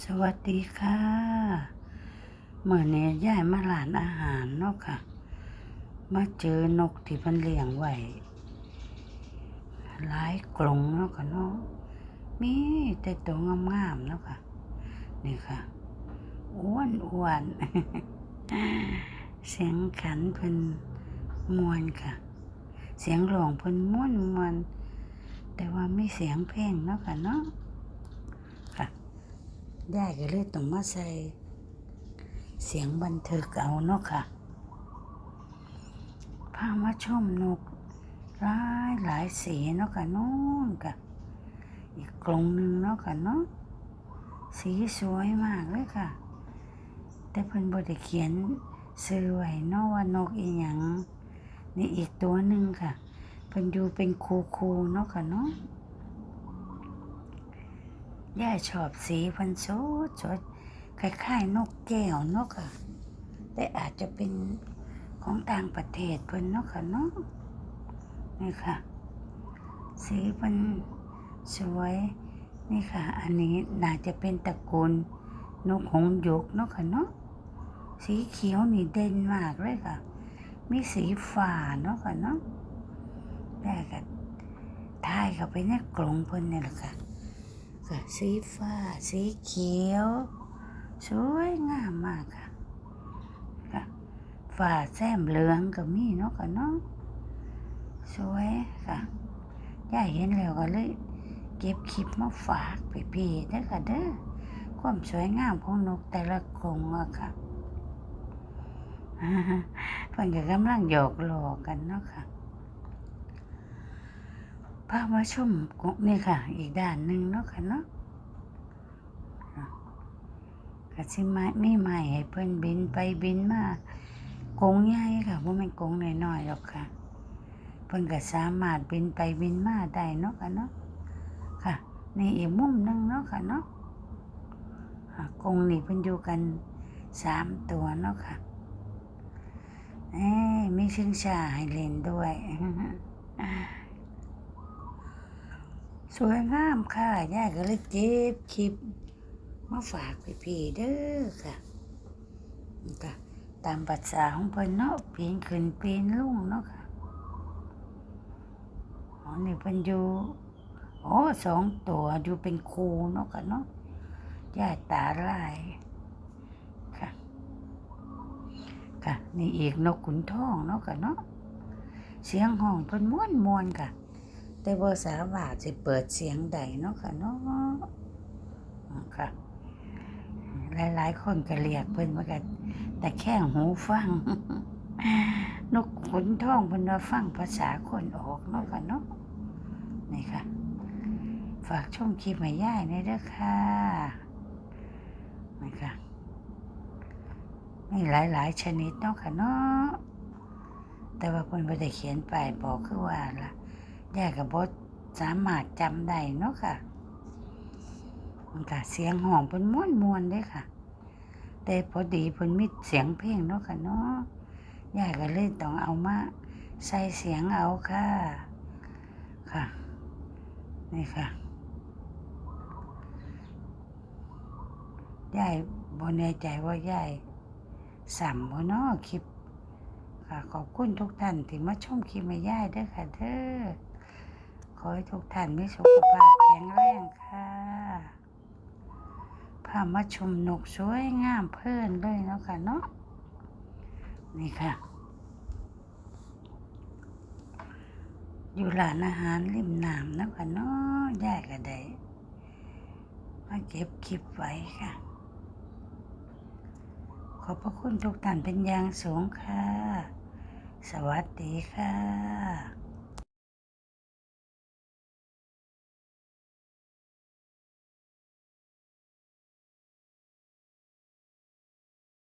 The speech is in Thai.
สวัสดีค่ะเมื่อนี้ย้ายมาร้านอาหารเนาะค่ะ มาเจอนกที่มันเลี้ยงไว้หลายกรงเนาะค่ะเนาะมีแต่ตัวงามๆเนาะค่ะ นี่ค่ะ อ้วนอ้วนๆเสียงขันเพิ่นมวนค่ะ เสียงร้องเพิ่นม่วนมวนแต่ว่าไม่เสียงเพลงเนาะค่ะเนาะ ยายก็เลยต้องมาใส่เสียงบันทึกเอาเนาะค่ะพามาชมนกหลายหลายสีเนาะค่ะนู่นค่ะอีกกรงหนึ่งเนาะค่ะเนาะสีสวยมากเลยค่ะ แต่เพิ่นบ่ได้เขียนซื้อไว้เนาะว่านกอีหยังนี่อีกตัวหนึ่งค่ะเพิ่นอยู่เป็นคูคูเนาะค่ะเนาะ ย่าชอบสีพันสดสดคล้ายๆ นกแก้วนกค่ะแต่อาจจะเป็นของต่างประเทศเพิ่นเนาะค่ะเนาะนี่ค่ะ สีเพิ่นสวยนี่ค่ะ อันนี้น่าจะเป็นตระกูลนกหงยกเนาะค่ะเนาะสีเขียวนี่เด่นมากเลยค่ะ มีสีฟ้าเนาะค่ะเนาะได้ก็ทายเข้าไปในกรงเพิ่นนี่แหละค่ะ ค่ะ สีฟ้า สีเขียว สวยงามมากค่ะค่ะฟ้าแซมเหลืองก็มีเนาะค่ะเนาะสวยค่ะย่าเห็นแล้วก็เลยเก็บคลิปมาฝากไปพี่ๆเด้อค่ะเด้อความสวยงามของนกแต่ละกรงอะค่ะเพิ่นก็กำลังหยอกล้อกันเนาะค่ะ พามาชมกกนี่ค่ะ อีกด้านหนึ่งเนาะค่ะเนาะก็สิมไม้มีไม้ให้เพิ่อนบินไปบินมากงใหญ่ค่ะบ่แม่นกงน้อยๆหรอกค่ะ เพิ่อนก็สามารถบินไปบินมาได้เนาะค่ะเนาะค่ะนี่อีกมุมหนึงเนาะค่ะเนาะอ่ากงนี่เพิ่นอยู่กันสามตัวเนาะค่ะเอ้มีชิงช้าให้เล่นด้วย สวยงามค่ะย่าก็เลยเก็บคลิป มาฝากพี่ๆเด้อค่ะนี่ค่ะ ตามภาษาของเพิ่นเนาะปีนขึ้นปีนลงเนาะค่ะอ๋อนี่เพิ่นอยู่โอ้สองตัวอยู่เป็นครูเนาะค่ะเนาะย่าตาลายค่ะ ค่ะ นี่อีกนกขุนทองเนาะค่ะเนาะเสียงห้องเพิ่นม่วนมวนๆค่ะ แต่บ่สามารถสิเปิดเสียงใดเนาะค่ะเนาะอ่าค่ะ หลายๆคนก็เรียกเพิ่นว่ากันแต่แค่หูฟัง นกขนทองเพิ่นว่าฟังภาษาคนออกเนาะค่ะเนาะนี่ค่ะ ฝากชมคลิปให้ย่ายในเด้อค่ะนี่ค่ะมีหลายๆชนิดเนาะค่ะเนาะแต่ว่าเพิ่นบ่ได้เขียนไปบอกคือว่าล่ะ ย่ากับบสามารถจำได้เนาะค่ะมันค่ะเสียงห้องเป็นม้วนมวนๆเด้ค่ะ แต่พอดีเพิ่นมีเสียงเพลงเนาะค่ะเนาะย่าก็เลยต้องเอามาใส่เสียงเอาค่ะ ค่ะ นี่ค่ะยายบ่แน่ใจว่ายายสัมบ่เนาะคลิป ค่ะ ขอบคุณทุกท่านที่มาชมคลิปแม่ยายด้อค่ะเด้อ ขอให้ทุกท่านมีสุขภาพแข็งแรงค่ะพามาชมนกสวยงามเพลินเลยเนาะค่ะเนาะนี่ค่ะ อยู่ร้านอาหารริมน้ำเนาะค่ะเนาะยายก็ได้มาเก็บคลิปไว้ค่ะ ขอบพระคุณทุกท่านเป็นอย่างสูงค่ะ สวัสดีค่ะ